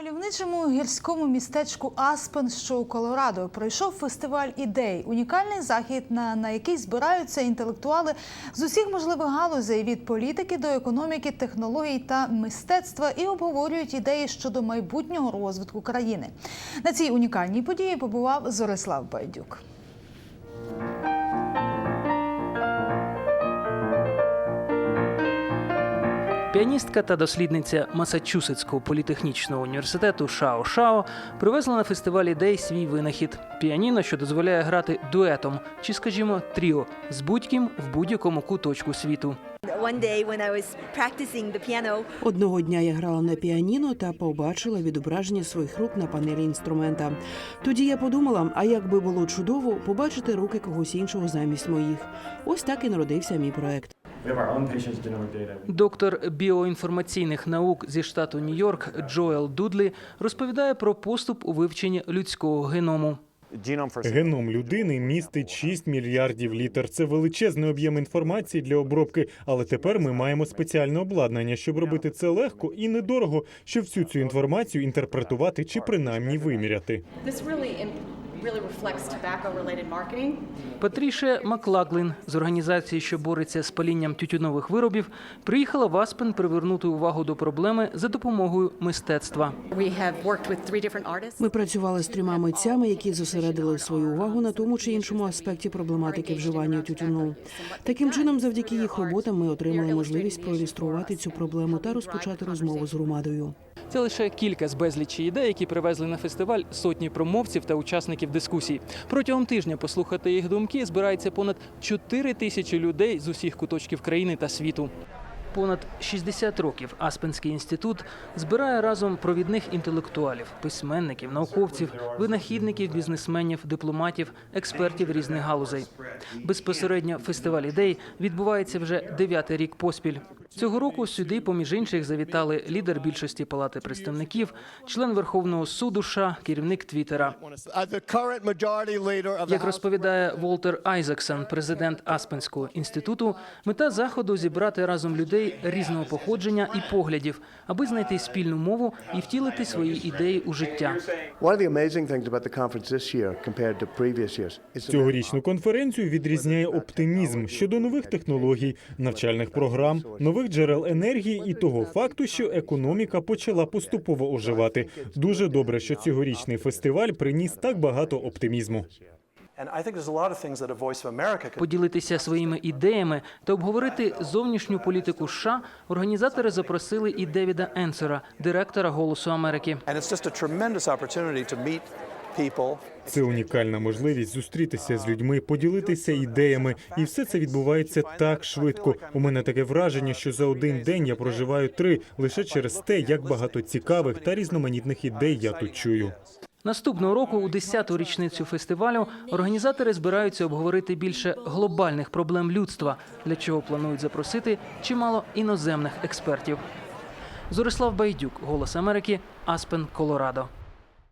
мальовничому гірському містечку Аспен, що у Колорадо, пройшов фестиваль ідей. Унікальний захід, на, на який збираються інтелектуали з усіх можливих галузей від політики до економіки, технологій та мистецтва і обговорюють ідеї щодо майбутнього розвитку країни. На цій унікальній події побував Зорислав Байдюк. Піаністка та дослідниця Масачусетського політехнічного університету Шао Шао привезла на фестиваль ідей свій винахід піаніно, що дозволяє грати дуетом чи, скажімо, тріо з будь-ким в будь-якому куточку світу. Одного дня я грала на піаніно та побачила відображення своїх рук на панелі інструмента. Тоді я подумала, а як би було чудово побачити руки когось іншого замість моїх. Ось так і народився мій проект. Доктор біоінформаційних наук зі штату Нью-Йорк Джоел Дудлі розповідає про поступ у вивченні людського геному. Геном людини містить 6 мільярдів літер. Це величезний об'єм інформації для обробки. Але тепер ми маємо спеціальне обладнання, щоб робити це легко і недорого, щоб всю цю інформацію інтерпретувати чи принаймні виміряти. Патріше Маклаглін з організації, що бореться з палінням тютюнових виробів, приїхала в Аспен привернути увагу до проблеми за допомогою мистецтва. We have worked with three different artists. Ми працювали з трьома митцями, які зосередили свою увагу на тому чи іншому аспекті проблематики вживання тютюну. Таким чином, завдяки їх роботам, ми отримали можливість проілюструвати цю проблему та розпочати розмову з громадою. Це лише кілька з безлічі ідей, які привезли на фестиваль сотні промовців та учасників дискусій. Протягом тижня послухати їх думки збирається понад 4 тисячі людей з усіх куточків країни та світу. Понад 60 років Аспенський інститут збирає разом провідних інтелектуалів, письменників, науковців, винахідників, бізнесменів, дипломатів, експертів різних галузей. Безпосередньо фестиваль ідей відбувається вже дев'ятий рік поспіль. Цього року сюди, поміж інших, завітали лідер більшості палати представників, член Верховного суду США, керівник Твіттера. Як розповідає Волтер Айзексон, президент Аспенського інституту, мета заходу зібрати разом людей різного походження і поглядів, аби знайти спільну мову і втілити свої ідеї у життя. Цьогорічну конференцію відрізняє оптимізм щодо нових технологій, навчальних програм, нових джерел енергії і того факту, що економіка почала поступово оживати. Дуже добре, що цьогорічний фестиваль приніс так багато оптимізму. Поділитися своїми ідеями та обговорити зовнішню політику США організатори запросили і Девіда Енсера, директора Голосу Америки. And it's just a tremendous opportunity to meet people Це унікальна можливість зустрітися з людьми, поділитися ідеями, і все це відбувається так швидко. У мене таке враження, що за один день я проживаю три лише через те, як багато цікавих та різноманітних ідей я тут чую. Наступного року, у 10-ту річницю фестивалю, організатори збираються обговорити більше глобальних проблем людства, для чого планують запросити чимало іноземних експертів. Зорислав Байдюк, Голос Америки, Аспен, Колорадо.